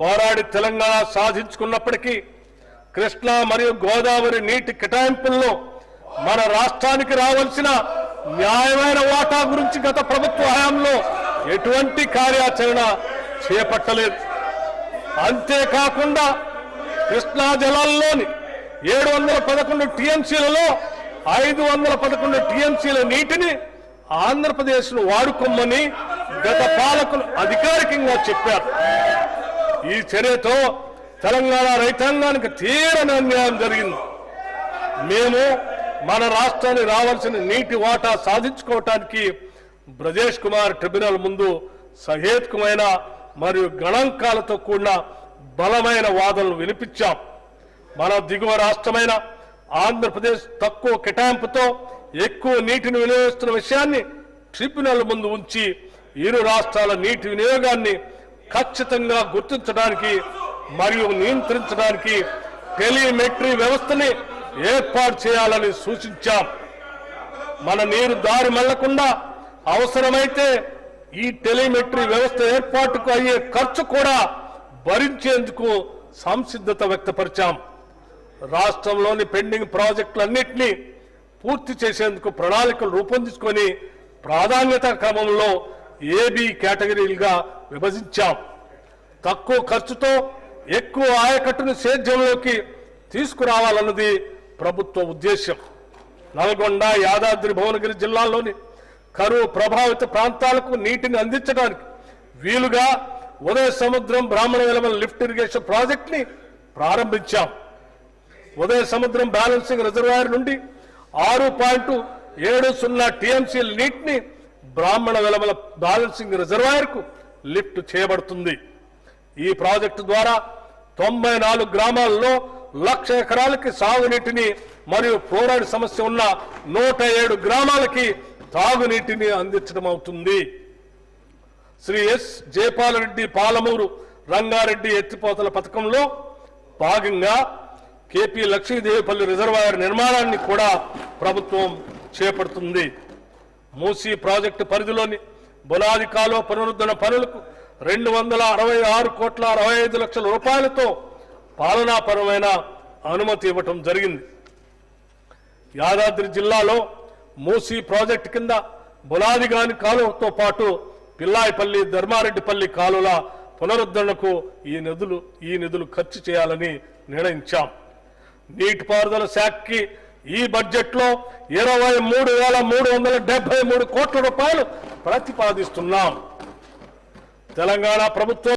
పోరాడి తెలంగాణ సాధించుకున్నప్పటికీ కృష్ణా మరియు గోదావరి నీటి కేటాయింపుల్లో మన రాష్ట్రానికి రావాల్సిన న్యాయమైన వాటా గురించి గత ప్రభుత్వ హయాంలో ఎటువంటి కార్యాచరణ చేపట్టలేదు. అంతేకాకుండా కృష్ణా జలాల్లోని ఏడు వందల పదకొండు టీఎంసీలలో ఐదు వందల పదకొండు టీఎంసీల నీటిని ఆంధ్రప్రదేశ్ను వాడుకోమని గత పాలకులు అధికారికంగా చెప్పారు. ఈ చర్యతో తెలంగాణ రైతాంగానికి తీరని అన్యాయం జరిగింది. మేము మన రాష్ట్రానికి రావాల్సిన నీటి వాటా సాధించుకోవటానికి బ్రజేష్ కుమార్ ట్రిబ్యునల్ ముందు సహేతుకమైన మరియు గణాంకాలతో కూడిన బలమైన వాదనలు వినిపించాం. మన దిగువ రాష్ట్రమైన ఆంధ్రప్రదేశ్ తక్కువ కేటాయింపుతో ఎక్కువ నీటిని వినియోగిస్తున్న విషయాన్ని ట్రిబ్యునల్ ముందు ఉంచి ఇరు రాష్ట్రాల నీటి వినియోగాన్ని ఖచ్చితంగా గుర్తించడానికి మరియు నియంత్రించడానికి టెలిమెట్రీ వ్యవస్థని ఏర్పాటు చేయాలని సూచించాం. మన నీరు దారి మళ్ళకుండా అవసరమైతే ఈ టెలిమెట్రీ వ్యవస్థ ఏర్పాటుకు అయ్యే ఖర్చు కూడా భరించేందుకు సంసిద్ధత వ్యక్తపరిచాం. రాష్ట్రంలోని పెండింగ్ ప్రాజెక్టులన్నింటినీ పూర్తి చేసేందుకు ప్రణాళికలు రూపొందించుకొని ప్రాధాన్యత క్రమంలో ఏబి కేటగిరీలుగా విభజించాం. తక్కువ ఖర్చుతో ఎక్కువ ఆయకట్టును సేద్యంలోకి తీసుకురావాలన్నది ప్రభుత్వ ఉద్దేశం నల్గొండ యాదాద్రి భువనగిరి జిల్లాల్లోని కరువు ప్రభావిత ప్రాంతాలకు నీటిని అందించడానికి వీలుగా ఉదయ సముద్రం బ్రాహ్మణ వెలవల లిఫ్ట్ ఇరిగేషన్ ప్రాజెక్ట్ని ప్రారంభించాం. ఉదయ సముద్రం బ్యాలెన్సింగ్ రిజర్వాయర్ నుండి ఆరు పాయింట్ ఏడు సున్నా టీఎంసీల నీటిని బ్రాహ్మణ వెలమల బ్యాలెన్సింగ్ రిజర్వాయర్కు లిఫ్ట్ చేయబడుతుంది. ఈ ప్రాజెక్టు ద్వారా తొంభై నాలుగు గ్రామాల్లో లక్ష ఎకరాలకి సాగునీటిని మరియు ఫ్లోరైడ్ సమస్య ఉన్న నూట ఏడు గ్రామాలకి తాగునీటిని అందించడం అవుతుంది. శ్రీ ఎస్. జయపాలరెడ్డి పాలమూరు రంగారెడ్డి ఎత్తిపోతల పథకంలో భాగంగా కేపీ లక్ష్మీదేవిపల్లి రిజర్వాయర్ నిర్మాణాన్ని కూడా ప్రభుత్వం చేపడుతుంది. మూసీ ప్రాజెక్టు పరిధిలోని బులాది కాలువ పునరుద్ధరణ పనులకు రెండు వందల అరవై ఆరు కోట్ల అరవై ఐదు లక్షల రూపాయలతో పాలనాపరమైన అనుమతి ఇవ్వటం జరిగింది. యాదాద్రి జిల్లాలో మూసీ ప్రాజెక్టు కింద బులాదిగాని కాలువతో పాటు పిల్లాయిపల్లి ధర్మారెడ్డిపల్లి కాలువల పునరుద్ధరణకు ఈ నిధులు ఈ నిధులు ఖర్చు చేయాలని నిర్ణయించాం. నీటిపారుదల శాఖకి ఈ బడ్జెట్లో ఇరవై మూడు వేల మూడు వందల డెబ్బై మూడు కోట్ల రూపాయలు ప్రతిపాదిస్తున్నాం. తెలంగాణ ప్రభుత్వం